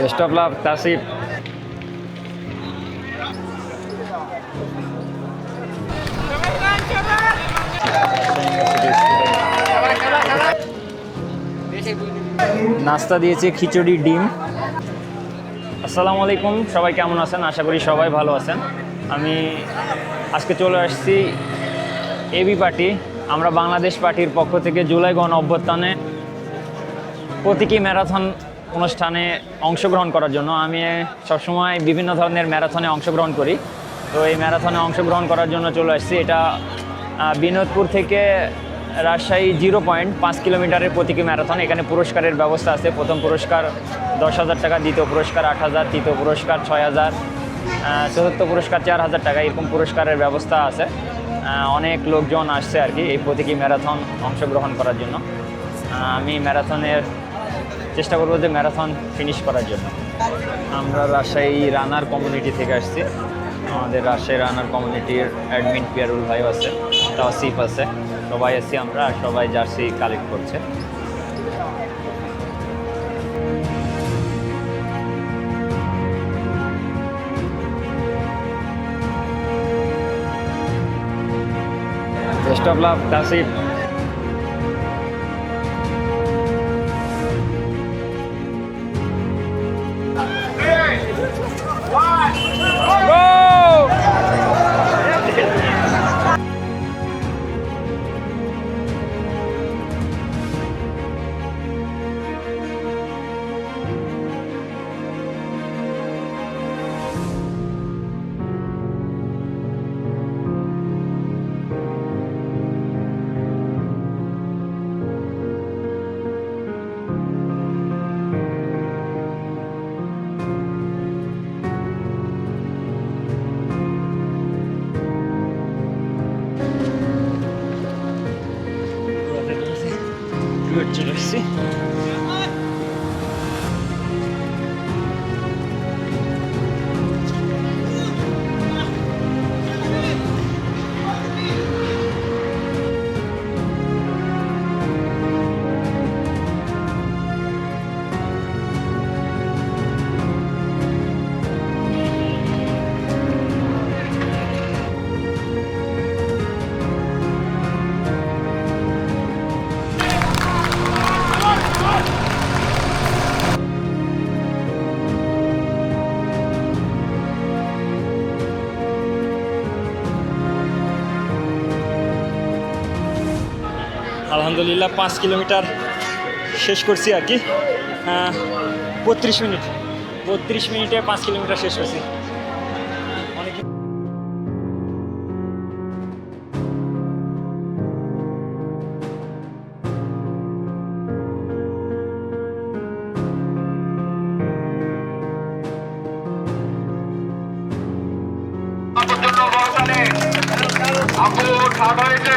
Best of love Tasif নাস্তা দিয়েছে খিচুড়ি ডিম। আসসালামু আলাইকুম সবাই কেমন আছেন? আশা করি সবাই ভালো আছেন। আমি আজকে চলে আসছি এবি পার্টি আমরা বাংলাদেশ পার্টির পক্ষ থেকে জুলাই গণ অভ্যুত্থানে প্রতীকী ম্যারাথন অনুষ্ঠানে অংশগ্রহণ করার জন্য আমি সবসময় বিভিন্ন ধরনের ম্যারাথনে অংশগ্রহণ করি। তো এই ম্যারাথনে অংশগ্রহণ করার জন্য চলে আসছি। এটা বিনোদপুর থেকে রাজশাহী জিরো পয়েন্ট পাঁচ কিলোমিটারের প্রতীকী ম্যারাথন। এখানে পুরস্কারের ব্যবস্থা আছে। প্রথম পুরস্কার দশ হাজার টাকা, দ্বিতীয় পুরস্কার আট হাজার, তৃতীয় পুরস্কার ছয় হাজার চতুর্থ পুরস্কার চার হাজার টাকা, এরকম পুরস্কারের ব্যবস্থা আছে। অনেক লোকজন আসছে আর কি এই প্রতীকী ম্যারাথন অংশগ্রহণ করার জন্য। আমি ম্যারাথনের চেষ্টা করব যে ম্যারাথন ফিনিশ করার জন্য। আমরা রাজশাহী রানার কমিউনিটি থেকে আসছি। আমাদের রাজশাহী রানার কমিউনিটির অ্যাডমিন পিয়ারুল ভাইও আছে, তাওসিফ আছে। সবাই আছি আমরা, সবাই জার্সি কালেক্ট করছে। বেস্ট অফ লাভ তাসিফ চলে এসছি আলহামদুলিল্লাহ, পাঁচ কিলোমিটার শেষ করছি আর কি। বত্রিশ মিনিট। বত্রিশ মিনিটে পাঁচ কিলোমিটার শেষ করছি। অনেক আপু ঠাট হয়েছে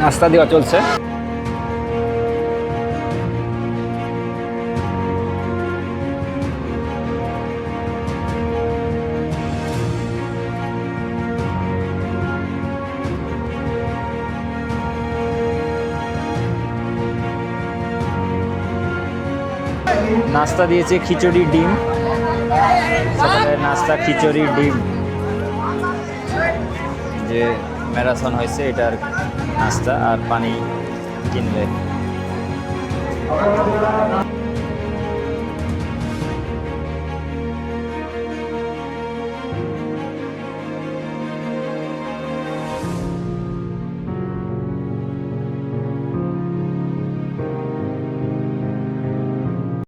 নাস্তা দেওয়া চলছে। নাস্তা দিয়েছে খিচুড়ি ডিম। নাস্তা খিচুড়ি ডিম। যে ম্যারাথন হয়েছে এটার নাস্তা আর পানি কিনলে